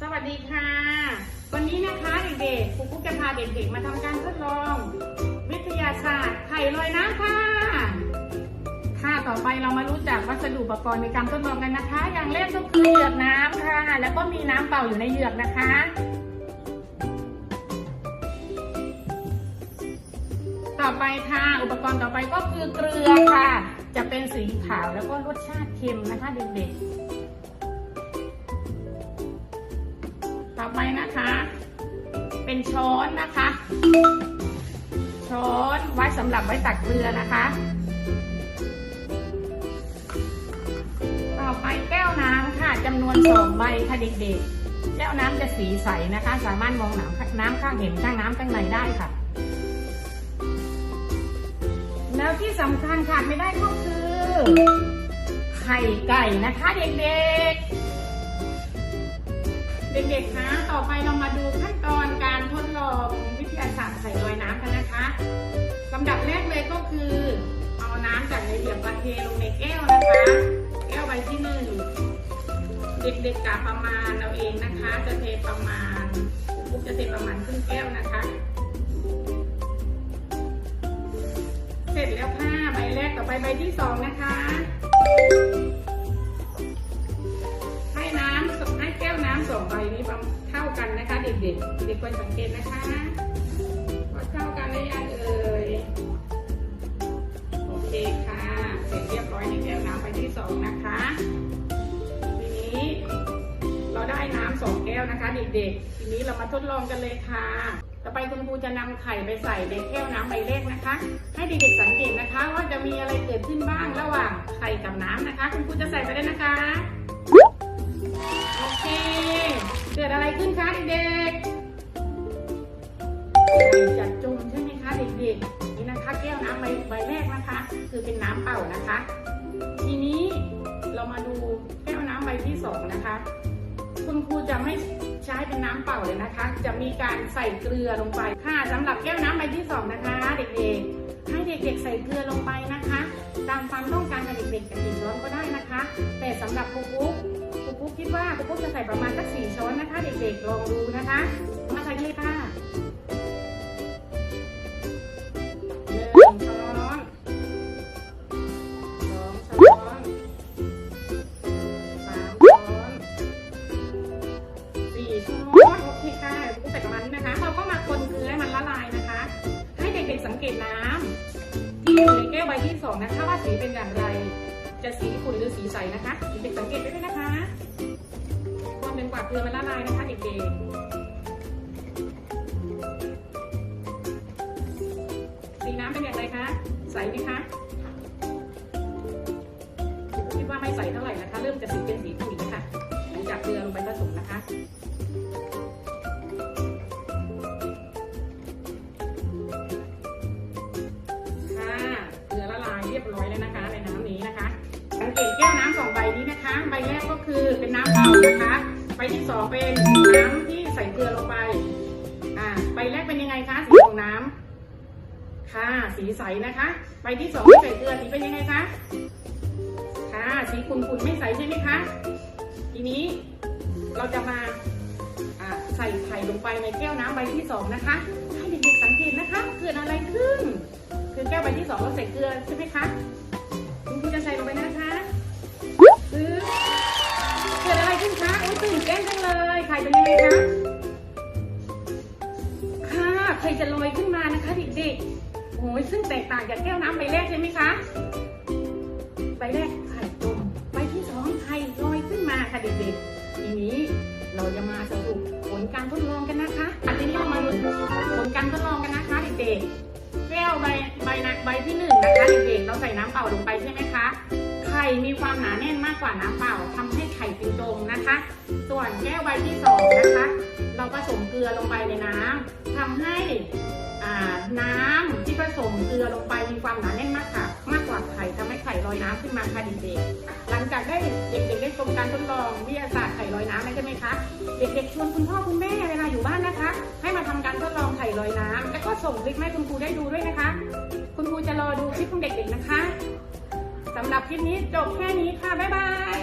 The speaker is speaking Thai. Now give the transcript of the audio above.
สวัสดีค่ะ วันนี้นะคะเด็กๆครูกุ๊กจะพาเด็กๆมาทำการทดลอง วิทยาศาสตร์ไข่ลอยน้ำค่ะ ค่ะต่อไปเรามารู้จักวัสดุอุปกรณ์ในการทดลองกันนะคะ อย่างแรกก็คือเหยือกน้ำค่ะ แล้วก็มีน้ำเปล่าอยู่ในเหยือกนะคะต่อไปค่ะ อุปกรณ์ต่อไปก็คือเกลือค่ะ จะเป็นสีขาวแล้วก็รสชาติเค็มนะคะเด็กๆ อไปนะคะ เป็นช้อนนะคะ ช้อนไว้สำหรับไว้ตักเกลือนะคะ ต่อไปแก้วน้ำค่ะจำนวนสองใบค่ะเด็กๆ แก้วน้ำจะสีใสนะคะ สามารถมองน้ำน้ำข้างเห็นข้างน้ำข้างในได้ค่ะแล้วที่สำคัญขาดไม่ได้ก็คือ ไข่ไก่นะคะเด็กๆ เด็กๆคะต่อไปเรามาดูขั้นตอนการทดลองวิทยาศาสตร์ไข่ลอยน้ำกันนะคะลำดับแรกเลยก็คือ เอาน้ำจากในเหยือกมาเทลงในแก้วนะคะ แก้วใบที่หนึ่งเด็กๆกะประมาณเราเองนะคะ จะเทประมาณปุ๊กจะเทประมาณครึ่งแก้วนะคะ เสร็จแล้วค่ะใบแรกต่อไปใบที่สองนะคะ กันนะคะเด็กๆเด็กควรสังเกตนะคะว่าเท่ากันหรือยังเอ่ยโอเคค่ะเสร็จเรียบร้อยในแก้วน้ำใบที่สองนะคะทีนี้เราได้น้ำสองแก้วนะคะเด็กๆทีนี้เรามาทดลองกันเลยค่ะต่อไปคุณครูจะนำไข่ไปใส่ในแก้วน้ำใบแรกนะคะ ให้เด็กๆสังเกตนะคะ ว่าจะมีอะไรเกิดขึ้นบ้างระหว่างไข่กับน้ำนะคะ คุณครูจะใส่ไปได้นะคะ โอเค เกิดอะไรขึ้นคะเด็กๆไข่จมใช่ไหมคะเด็กๆ นี่นะคะแก้วน้ำใบใบแรกนะคะ คือเป็นน้ำเปล่านะคะ ทีนี้เรามาดูแก้วน้ำใบที่สองนะคะ คุณครูจะไม่ใช้เป็นน้ำเปล่าเลยนะคะ จะมีการใส่เกลือลงไปค่ะสำหรับแก้วน้ำใบที่สองนะคะ เด็กๆ ให้เด็กๆ ใส่เกลือลงไปนะคะ ตามความต้องการของเด็กๆกับกี่ช้อนก็ได้นะคะ แต่สำหรับครูกุ๊กครู กุ๊กคิดว่าครูกุ๊กจะใส่ประมาณสักสี่ช้อนนะคะ เด็กๆลองดูนะคะ มาใส่เลยค่ะหนึ่งช้อนสองช้อนสามช้อนสี่ช้อนโอเคค่ะกูใส่ประมาณนะคะเราก็มาคนเกลือให้มันละลายนะคะให้เด็กๆสังเกตน้ำที่อยู่ในแก้วใบที่สองนะคะว่าสีเป็นอย่างไร จะสีขุ่นหรือสีใสนะคะเด็กสังเกตได้ เกลือมันละลายนะคะเด็กๆ สีน้ำเป็นอย่างไรคะ ใสไหมคะคิดว่าไม่ใสเท่าไหร่นะคะ เริ่มจะสีเป็นสีขุ่นแล้วค่ะหลังจากเกลือลงไปผสมนะคะค่ะเกลือละลายเรียบร้อยแล้วนะคะในน้ำนี้นะคะสังเกตแก้วน้ำสองใบนี้นะคะ ใบแรกก็คือเป็นน้ำเปล่านะคะ ใบที่สองเป็นน้ำที่ใส่เกลือลงไป อ่าใบแรกเป็นยังไงคะสีของน้ำค่ะ สีใสนะคะ ใบที่สองที่ใส่เกลือสีเป็นยังไงคะค่ะสีขุ่นๆไม่ใสใช่ไหมคะทีนี้เราจะมาใส่ไข่ลงไปในแก้วน้ำใบที่สองนะคะ ให้เด็กๆสังเกตนะคะ เกิดอะไรขึ้น คือแก้วใบที่สองเราใส่เกลือใช่ไหมคะ เลยไข่เป็นยังไงคะค่ะไข่จะลอยขึ้นมานะคะเด็กๆโอ้ยซึ่งแตกต่างจากแก้วน้ำใบแรกใช่ไหมคะใบแรกไข่จมใบที่สองไข่ลอยขึ้นมาค่ะเด็กๆทีนี้เราจะมาสรุปผลการทดลองกันนะคะอันนี้เรามาดูผลการทดลองกันนะคะเด็กๆแก้วใบใบนะใบที่หนึ่งนะคะเด็กๆเราใส่น้ำเปล่าลงไปใช่ไหมคะไข่มีความหนาแน่นมากกว่าน้ำเปล่าทำให้ไข่เป็นจมนะคะ ส่วนแก้วใบที่สองนะคะ เราผสมเกลือลงไปในน้ำทำให้น้ำที่ผสมเกลือลงไปมีความหนาแน่นมากค่ะ มากกว่าไข่ทำให้ไข่ลอยน้ำขึ้นมาค่ะเด็กๆหลังจากได้เด็กๆได้ชมการทดลองวิทยาศาสตร์ไข่ลอยน้ำแล้วใช่ไหมคะ เด็กๆชวนคุณพ่อคุณแม่เวลาอยู่บ้านนะคะ ให้มาทำการทดลองไข่ลอยน้ำแล้วก็ส่งคลิปให้คุณครูได้ดูด้วยนะคะ คุณครูจะรอดูคลิปของเด็กๆนะคะสำหรับคลิปนี้จบแค่นี้ค่ะบ๊ายบาย